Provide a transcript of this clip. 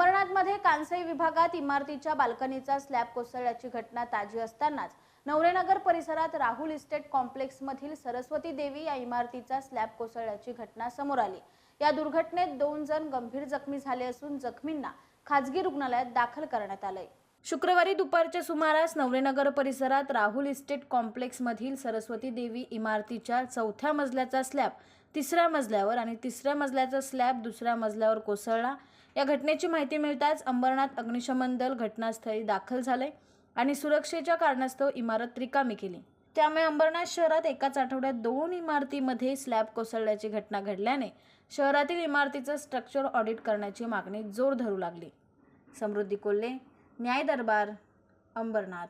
अंबरनाथमध्ये कांसई विभागात इमारतीच्या बाल्कनीचा स्लॅब कोसळल्याची घटना ताजी असतानाच नवरेनगर परिसरात राहुल इस्टेट कॉम्प्लेक्समधील सरस्वती देवी या इमारतीचा स्लॅब कोसळल्याची घटना समोर आली. या दुर्घटनेत दोन जण गंभीर जखमी झाले असून जखमींना खाजगी रुग्णालयात दाखल करण्यात आलंय. शुक्रवारी दुपारच्या सुमारास नवरेनगर परिसरात राहुल इस्टेट कॉम्प्लेक्समधील सरस्वती देवी इमारतीच्या चौथ्या मजल्याचा स्लॅब तिसऱ्या मजल्यावर आणि तिसऱ्या मजल्याचा स्लॅब दुसऱ्या मजल्यावर कोसळला. या घटनेची माहिती मिळताच अंबरनाथ अग्निशमन दल घटनास्थळी दाखल झाले आणि सुरक्षेच्या कारणास्तव इमारत रिकामी केली. त्यामुळे अंबरनाथ शहरात एकाच आठवड्यात दोन इमारतीमध्ये स्लॅब कोसळल्याची घटना घडल्याने शहरातील इमारतीचं स्ट्रक्चर ऑडिट करण्याची मागणी जोर धरू लागली. समृद्धी कोल्हे न्याय दरबार अंबरनाथ.